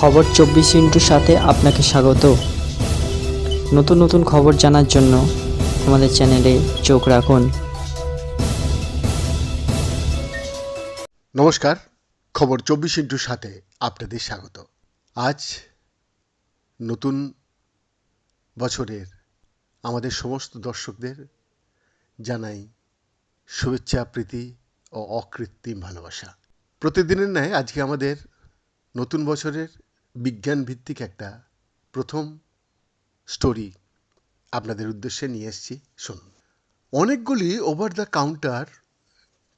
খবর চব্বিশ ইন্টুর সাথে আপনাকে স্বাগত। নতুন নতুন খবর জানার জন্য আমাদের চ্যানেলে চোখ রাখুন। নমস্কার, খবর চব্বিশ ইন্টুর সাথে আপনাদের স্বাগত। আজ নতুন বছরের আমাদের সমস্ত দর্শকদের জানাই শুভেচ্ছা, প্রীতি ও অকৃত্রিম ভালোবাসা। প্রতিদিনের ন্যায় আজকে আমাদের নতুন বছরের বিজ্ঞান ভিত্তিক একটা প্রথম স্টোরি আপনাদের উদ্দেশ্যে নিয়ে এসেছি। শুনুন। অনেকগুলি ওভার দ্য কাউন্টার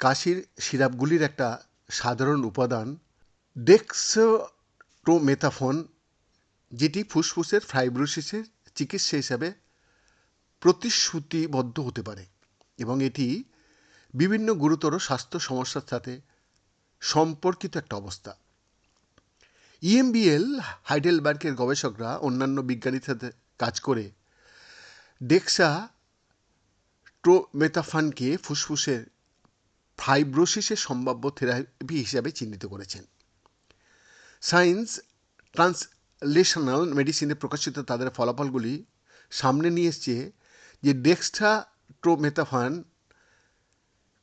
কাশির সিরাপগুলির একটা সাধারণ উপাদান ডেক্সোটোমেথাফোন যেটি ফুসফুসের ফাইব্রোসিসের চিকিৎসা হিসাবে প্রতিশ্রুতিবদ্ধ হতে পারে এবং এটি বিভিন্ন গুরুতর স্বাস্থ্য সমস্যার সাথে সম্পর্কিত একটা অবস্থা। ইএমবিএল হাইডেলবার্গের গবেষকরা অন্যান্য বিজ্ঞানীর সাথে কাজ করে ডেক্সা ট্রোমেথাফানকে ফুসফুসের ফাইব্রোসিসের সম্ভাব্য থেরাপি হিসাবে চিহ্নিত করেছেন। সায়েন্স ট্রান্সলেশনাল মেডিসিনে প্রকাশিত তাদের ফলাফলগুলি সামনে নিয়ে এসছে যে ডেক্সট্রা ট্রোমেথাফান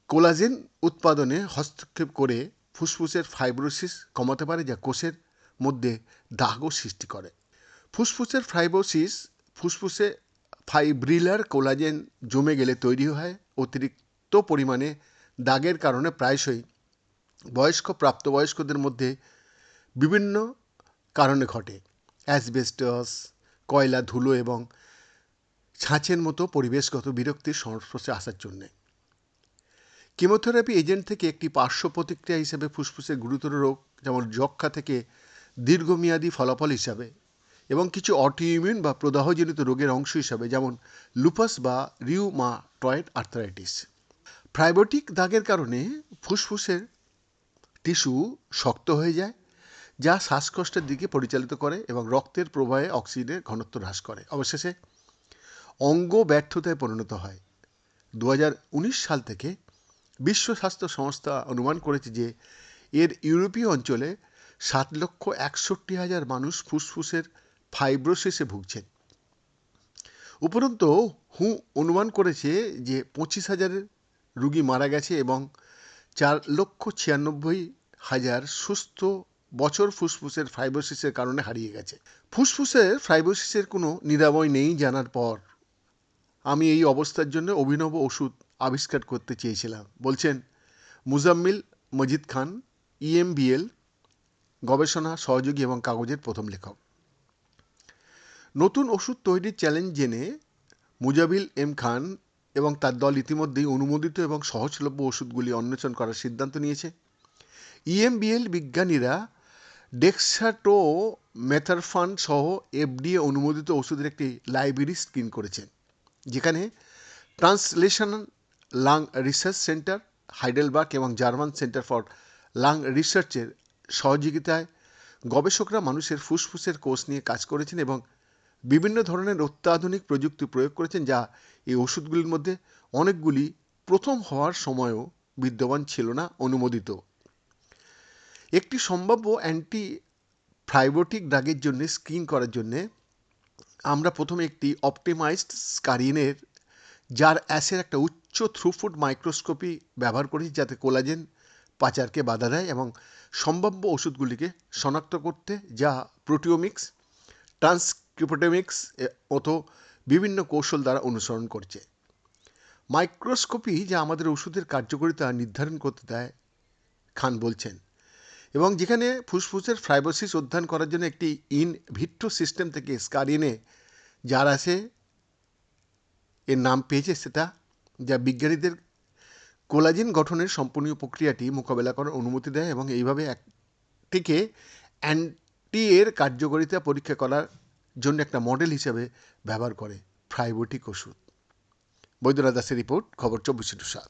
কোলাজেন উৎপাদনে হস্তক্ষেপ করে ফুসফুসের ফাইব্রোসিস কমাতে পারে, যা কোষের মধ্যে দাগও সৃষ্টি করে। ফুসফুসের ফাইব্রোসিস ফুসফুসে ফাইব্রিলার কোলাজেন জমে গেলে তৈরি হয়, অতিরিক্ত পরিমাণে দাগের কারণে প্রায়শই বয়স্ক, প্রাপ্তবয়স্কদের মধ্যে বিভিন্ন কারণে ঘটে। অ্যাসবেস্টস, কয়লা, ধুলো এবং ছাঁচের মতো পরিবেশগত বিরক্তির সংস্পর্শে আসার জন্যে। কেমোথেরাপি এজেন্ট থেকে একটি পার্শ্ব প্রতিক্রিয়া হিসেবে ফুসফুসের গুরুতর রোগ, যেমন যক্ষা থেকে দীর্ঘমেয়াদী ফলাফল হিসাবে এবং কিছু অটিইমিউন বা প্রদাহজনিত রোগের অংশ হিসাবে, যেমন লুপাস বা রিউমাটয়েড আর্থারাইটিস ফ্রাইবোটিক দাগের কারণে ফুসফুসের টিস্যু শক্ত হয়ে যায়, যা শ্বাসকষ্টের দিকে পরিচালিত করে এবং রক্তের প্রবাহে অক্সিজেনের ঘনত্ব হ্রাস করে। অবশেষে অঙ্গ ব্যর্থতায় পরিণত হয়। দু হাজার উনিশ সাল থেকে বিশ্ব স্বাস্থ্য সংস্থা অনুমান করেছে যে, এর ইউরোপীয় অঞ্চলে সাত লক্ষ একষট্টি হাজার মানুষ ফুসফুসের ফাইব্রোসিসে ভুগছেন। উপরন্তু, হু অনুমান করেছে যে পঁচিশ হাজারের রুগী মারা গেছে এবং চার লক্ষ ছিয়ানব্বই হাজার সুস্থ বছর ফুসফুসের ফাইব্রোসিসের কারণে হারিয়ে গেছে। ফুসফুসের ফাইব্রোসিসের কোনো নিরাময় নেই জানার পর আমি এই অবস্থার জন্য অভিনব ওষুধ আবিষ্কার করতে চেয়েছিলাম, বলছেন মুজাম্মিল মজিদ খান E ইএমবিএল গবেষণা, সহযোগী এবং কাগজের প্রথম লেখক। নতুন ওষুধ তৈরির চ্যালেঞ্জ জেনে মুজাবিল এম খান এবং তার দল ইতিমধ্যেই অনুমোদিত এবং সহজলভ্য ওষুধগুলি অন্বেষণ করার সিদ্ধান্ত নিয়েছে। ইএমবিএল বিজ্ঞানীরা ডেক্সাটো মেথারফান সহ এফডিএ অনুমোদিত ওষুধের একটি লাইব্রেরি স্ক্রিন করেছেন, যেখানে translation lung research center, Heidelberg এবং জার্মান সেন্টার ফর লাং রিসার্চের সহযোগিতায় গবেষকরা মানুষের ফুসফুসের কোষ নিয়ে কাজ করেছেন এবং বিভিন্ন ধরনের অত্যাধুনিক প্রযুক্তি প্রয়োগ করেছেন যা এই ওষুধগুলির মধ্যে অনেকগুলি প্রথম হওয়ার সময়ও বিদ্যমান ছিল না, অনুমোদিত। একটি সম্ভাব্য অ্যান্টি ফ্রাইবোটিক দাগের জন্য স্ক্রিন করার জন্যে আমরা প্রথমে একটি অপটিমাইজড স্কারিনের, যার অ্যাসের একটা উচ্চ থ্রুফুট মাইক্রোস্কোপি ব্যবহার করেছি যাতে কোলাজেন পাচারকে বাধা দেয় এবং সম্ভাব্য ওষুধগুলিকে শনাক্ত করতে যা প্রোটিওমিক্স, ট্রান্সক্রিপ্টোমিক্স মতো বিভিন্ন কৌশল দ্বারা অনুসরণ করছে। মাইক্রোস্কোপি যা আমাদের ওষুধের কার্যকারিতা নির্ধারণ করতে দেয়, খান বলছেন। এবং যেখানে ফুসফুসের ফ্রাইবোসিস অধ্যয়ন করার জন্য একটি ইন ভিট্রো সিস্টেম থেকে স্কারিনে যার আছে, এর নাম পেয়েছে সেটা যা বিজ্ঞানীদের কোলাজিন গঠনের সম্পূর্ণ প্রক্রিয়াটি মোকাবেলা করার অনুমতি দেয় এবং এইভাবে একটিকে অ্যান্টি এর কার্যকারিতা পরীক্ষা করার জন্য একটা মডেল হিসেবে ব্যবহার করে ফ্রাইবোটিক ওষুধ। বৈদ্যনাথ দাসের রিপোর্ট, খবর চব্বিশ সাত।